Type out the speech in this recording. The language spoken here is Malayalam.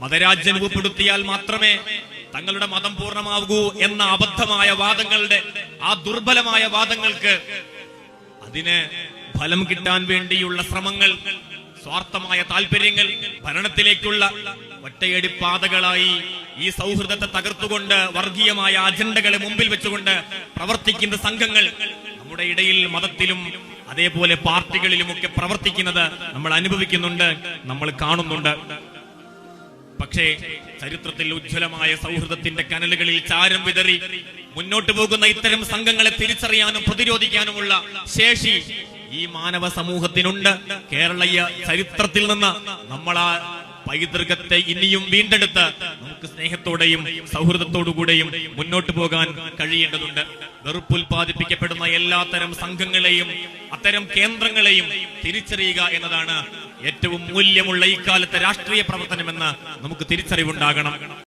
മതരാജ്യം രൂപപ്പെടുത്തിയാൽ മാത്രമേ തങ്ങളുടെ മതം പൂർണമാകൂ എന്ന അബദ്ധമായ വാദങ്ങളുടെ ആ ദുർബലമായ വാദങ്ങൾക്ക് അതിന് ഫലം കിട്ടാൻ വേണ്ടിയുള്ള ശ്രമങ്ങൾ സ്വാർത്ഥമായ താല്പര്യങ്ങൾ ഭരണത്തിലേക്കുള്ള ഒറ്റയടി പാതകളായി ഈ സൗഹൃദത്തെ തകർത്തുകൊണ്ട് വർഗീയമായ അജണ്ടകളെ മുമ്പിൽ വെച്ചുകൊണ്ട് പ്രവർത്തിക്കുന്ന സംഘങ്ങൾ നമ്മുടെ ഇടയിൽ മതത്തിലും അതേപോലെ പാർട്ടികളിലുമൊക്കെ പ്രവർത്തിക്കുന്നത് നമ്മൾ അനുഭവിക്കുന്നുണ്ട് നമ്മൾ കാണുന്നുണ്ട്. പക്ഷേ ചരിത്രത്തിൽ ഉജ്ജ്വലമായ സൗഹൃദത്തിന്റെ കനലുകളിൽ ചാരം വിതറി മുന്നോട്ട് പോകുന്ന ഇത്തരം സംഘങ്ങളെ തിരിച്ചറിയാനും പ്രതിരോധിക്കാനുമുള്ള ശേഷി ഈ മാനവ സമൂഹത്തിനുണ്ട്. കേരളീയ ചരിത്രത്തിൽ നിന്ന് നമ്മൾ ആ പൈതൃകത്തെ ഇനിയും വീണ്ടെടുത്ത് നമുക്ക് സ്നേഹത്തോടെയും സൗഹൃദത്തോടുകൂടെയും മുന്നോട്ട് പോകാൻ കഴിയേണ്ടതുണ്ട്. വെറുപ്പുൽപാദിപ്പിക്കപ്പെടുന്ന എല്ലാത്തരം സംഘങ്ങളെയും അത്തരം കേന്ദ്രങ്ങളെയും തിരിച്ചറിയുക എന്നതാണ് ഏറ്റവും മൂല്യമുള്ള ഈ കാലത്തെ രാഷ്ട്രീയ പ്രവർത്തനമെന്ന് നമുക്ക് തിരിച്ചറിവുണ്ടാകണം.